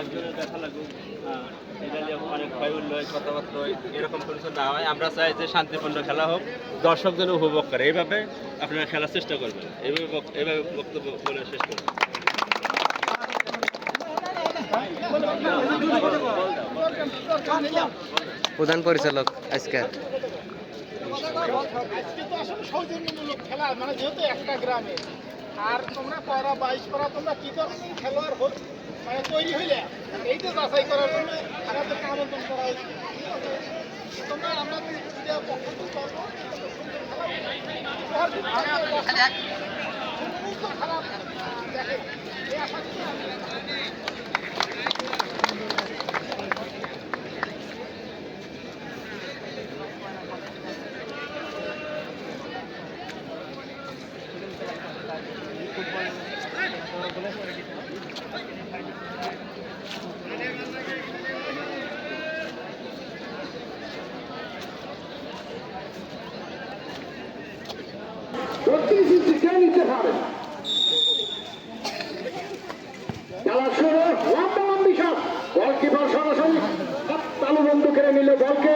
একজনের দেখা লাগুক এটা নিয়ে অনেক ভয় উল্লয় কথাবার্তা হয় এরকম কিছু না হয়। আমরা চাই যে শান্তিপূর্ণ খেলা হোক দর্শক যেন উপভোগ করে। এইভাবে আপনারা খেলার চেষ্টা করবেন। এইভাবে এইভাবে বক্তব্য বলে শেষ করবেন প্রধান পরিচালক আজকে। আজকে তো আসলে সৌজন্যমূলক খেলা মানে যেহেতু একটা গ্রামে। আর তোমরা পয়রা বাইশ পড়া তোমরা কি ধরনের খেলোয়াড় হোক মানে তৈরি হইলে? এইটা যাচাই করার জন্য আমাদেরকে আমন্ত্রণ করা হয়েছে। তোমরা আমরা দেখে এই আশা করি আমরা- বত্রিশ নিতে খেলা শুরু লম্বা লম্বি শট গোলকিপার সরাসরি তালু বন্ধ করে নিল বলকে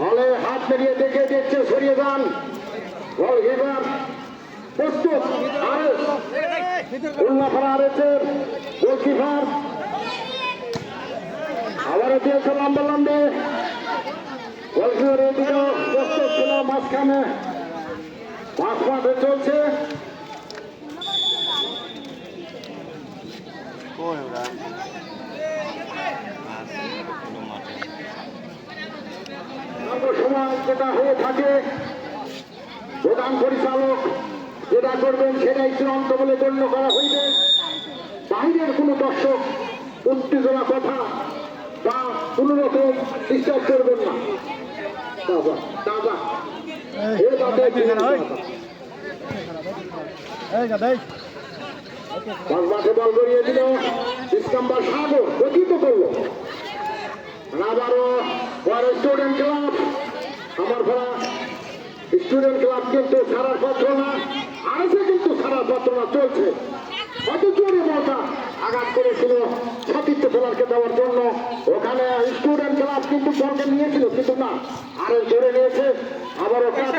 বলে হাত মেরিয়ে দেখে দেখছে সরিয়ে যান গোলকিপার প্রস্তুত আরেস উল্লাফারা আরেসের গোলকিপার আবারও দিয়েছে লম্বা লম্বি গোলকিপার প্রস্তুত ছিল মাঝখানে মাঠে চলছে সময় যেটা হয়ে থাকে প্রধান পরিচালক যেটা করবেন সেটাই চূড়ান্ত বলে গণ্য করা হইবে বাইরের কোনো দর্শক উত্তেজনা কথা বা কোনো রকম ডিস্টার্ব করবেন না দাদা দাদা এর বাদে বল মাঠে বল গড়িয়ে দিল। ইস্কাম্বার সাগর গঠিত করল। আবারও পরে স্টুডেন্ট ক্লাব আমার ভরা স্টুডেন্ট ক্লাব কিন্তু সারার পত্র না আরেসে কিন্তু সারার পত্র না, চলছে। কত জোরে বলটা আঘাত করেছিল সতীর্থ খেলারকে দেওয়ার জন্য। ওখানে স্টুডেন্ট ক্লাব কিন্তু বলকে নিয়েছিল, কিন্তু না আরে জোরে নিয়েছে।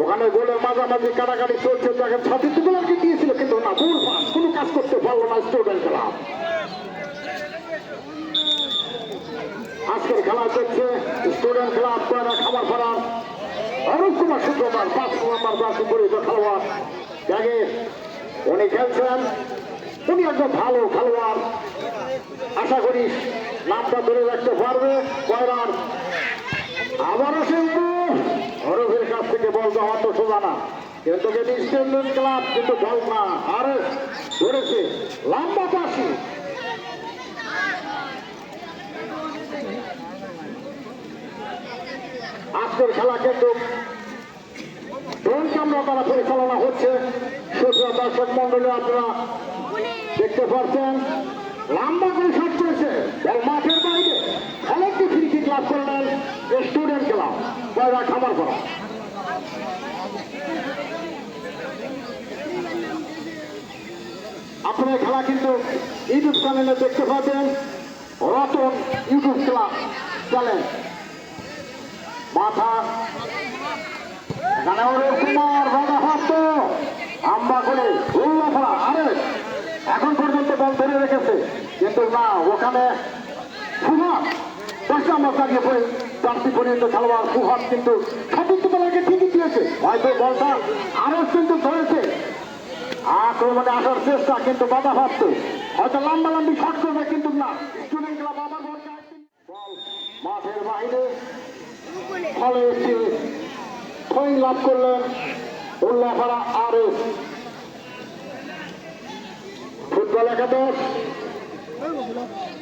ওখানে গোলের মাঝামাঝি কাটাকাটি চলছে দেখেন ছাত্রী গুলোকে দিয়েছিল, কিন্তু না, ভুল পাস, কোনো কাজ করতে পারল না স্টুডেন্ট ক্লাব আজকের খেলা দেখছে স্টুডেন্ট ক্লাব কয়রা খাবার ফেরার। অরূপ কুমার শুক্রবার পাঁচ নম্বর জার্সি পরিচিত খেলোয়াড়। দেখে উনি খেলছেন। উনি একজন ভালো খেলোয়াড়। আশা করি নামটা ধরে রাখতে পারবে কয়রার আবারও সে অরূপের কাছ থেকে বল দেওয়া তো সোজা না কিন্তু যদি স্টুডেন্ট ক্লাব কিন্তু বল না, আরে ধরেছে লম্বা পাশি আজকের খেলা কিন্তু ক্যামেরা দ্বারা পরিচালনা হচ্ছে। সুপ্রিয় দর্শক মন্ডলী আপনারা দেখতে পাচ্ছেন, লম্বা করে শট করেছে। মাঠের বাইরে। খেলাটি ফ্রি কিক লাভ করলেন স্টুডেন্ট ক্লাব। পয়লা খামার করা আপনারা খেলা কিন্তু ইউটিউব চ্যানেলে দেখতে পাবেন রতন ইউটিউব ক্লাব চ্যানেল। মাথা অরুণ কুমার বাধাপ্রাপ্ত আম্বা করে আরে, এখন পর্যন্ত বল ধরে রেখেছে। কিন্তু না, ওখানে দশ নম্বর পড়ে চারটি পর্যন্ত খেলোয়াড় সুভাষ কিন্তু দিয়েছে হয়তো বলটা আরও কিন্তু ধরেছে। আক্রমণে আসার চেষ্টা কিন্তু বাধা প্রাপ্ত হয়তো লম্বা লম্বি শট করবে কিন্তু না। মাঠের বাইরে। ফলে একটি পয়েন্ট লাভ করলেন উল্লাপাড়া আর ফুটবল একাদশ।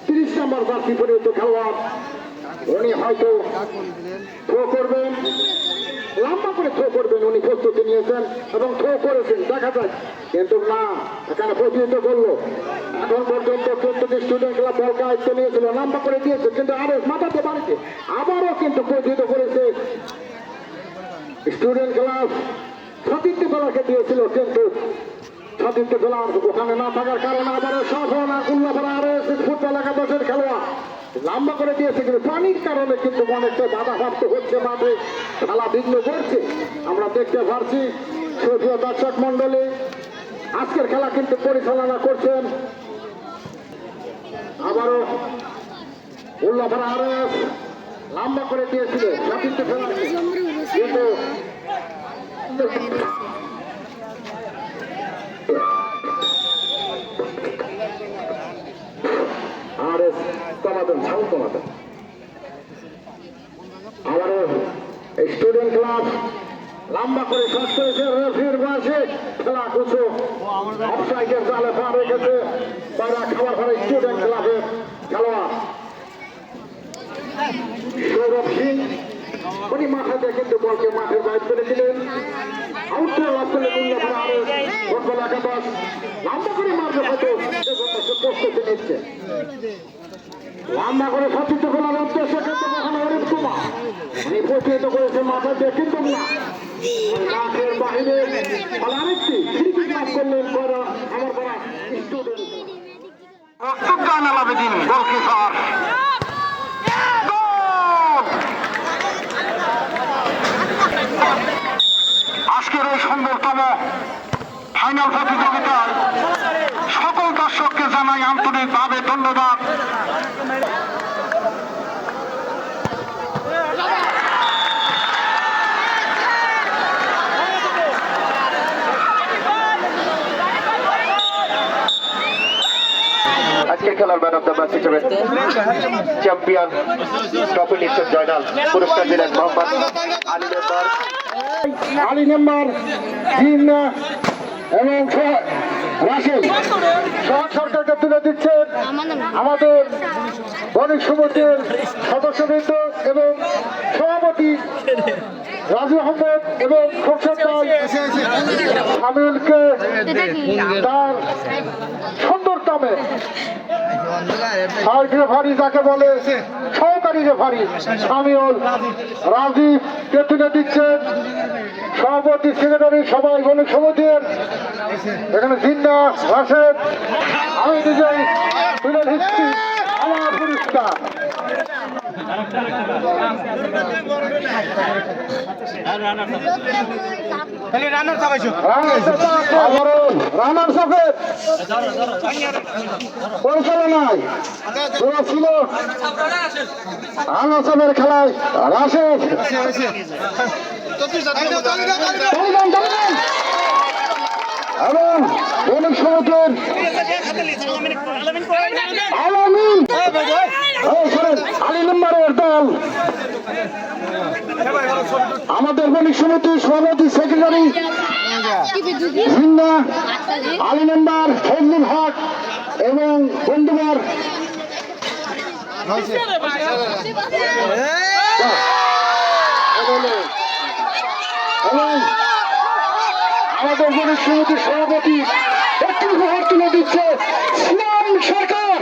তিরিশ নম্বর জার্সি পরিহিত খেলোয়াড়। উনি হয়তো থ্রো করবেন, লম্বা করে থ্রো করবেন উনি প্রস্তুতি নিয়েছেন এবং থ্রো করেছেন, দেখা যায় কিন্তু না, এখানে প্রতিহিত করল। এখন পর্যন্ত চোদ্দটি স্টুডেন্ট ক্লাব বল দায়িত্ব নিয়েছিল, লম্বা করে দিয়েছে, কিন্তু আরও মাথাতে বাড়িতে। আবারও কিন্তু প্রতিহিত করেছে। স্টুডেন্ট ক্লাব সতীর্থ খেলাকে দিয়েছিল, কিন্তু সতীর্থ খেলার ওখানে না থাকার কারণে আবারও সফল উল্লাপাড়া আরও ফুটবল একাদশের খেলোয়াড়। লম্বা করে দিয়েছে কিন্তু পানির কারণে কিন্তু অনেকটা বাধাপ্রাপ্ত হচ্ছে মাঠে। খেলা বিঘ্ন করছে। আমরা দেখতে পারছি সুপ্রিয় দর্শক মন্ডলী আজকের খেলা কিন্তু পরিচালনা করছেন আবারও উল্লাপাড়া আরও লম্বা করে দিয়েছিল কিন্তু আর কমাতেন সাউন্ড কমাতেন। আবারও স্টুডেন্ট ক্লাব লম্বা করে শট করেছে রেফির বয়সে। খেলা কুচো অফসাইডের জালে পা রেখেছে। তারা খাবার পরে স্টুডেন্ট ক্লাবের খেলোয়াড়। সৌরভ সিং, উনি মাথাতে কিন্তু বলকে মাঠের করে দিলেন আউট করে লাভ করলে দুর্লভ আরও ফুটবল একাদশ লম্বা করে মারবে হয়তো এজন্য সে লম্বা করে সচিত করার উদ্দেশ্যে কিন্তু কখনো অরিত কুমার। উনি প্রতিহিত করেছে মাথা দিয়ে, কিন্তু বাহিরে ফলে আরেকটি ক্রিকেট লাভ করলেন করা আমার করা আজকের এই সুন্দরতম ফাইনাল প্রতিযোগিতায় জানাই আন্তরিকভাবে ধন্যবাদ। আজকের খেলার ম্যান অফ দ্য ম্যাচ হিসেবে চ্যাম্পিয়ন ট্রফি নিচ্ছেন জয়নাল। পুরস্কার দিলেন মোহাম্মদ আলী মেম্বার। আলী নাম্বার তিন এবং রাশেদ দিচ্ছেন আমাদের বণিক সমিতির সদস্যবৃন্দ এবং সভাপতি রাজু আহমেদ এবং থার্ড রেফারি যাকে বলে সহকারী রেফারি সামিউল রাজীব কে তুলে দিচ্ছেন। সভাপতি, সেক্রেটারি, সবাই বলে সমিতির। এখানে জিন্দা রাশেদ, আমি নিজেই আমার পুরস্কার। রানার সফেদ পরিচালনায় তোরা ছিল। রানার সফের খেলায় রাশেদ। এবং সমিতির আলামিন আমাদের বণিক সমিতির সভাপতি, সেক্রেটারি জিন্না আলী নম্বর ফজলুল হক এবং বন্ধুবার। এবং আমাদের গণেশ সমিতির সভাপতি একটি উপহার তুলে দিচ্ছে সরকার।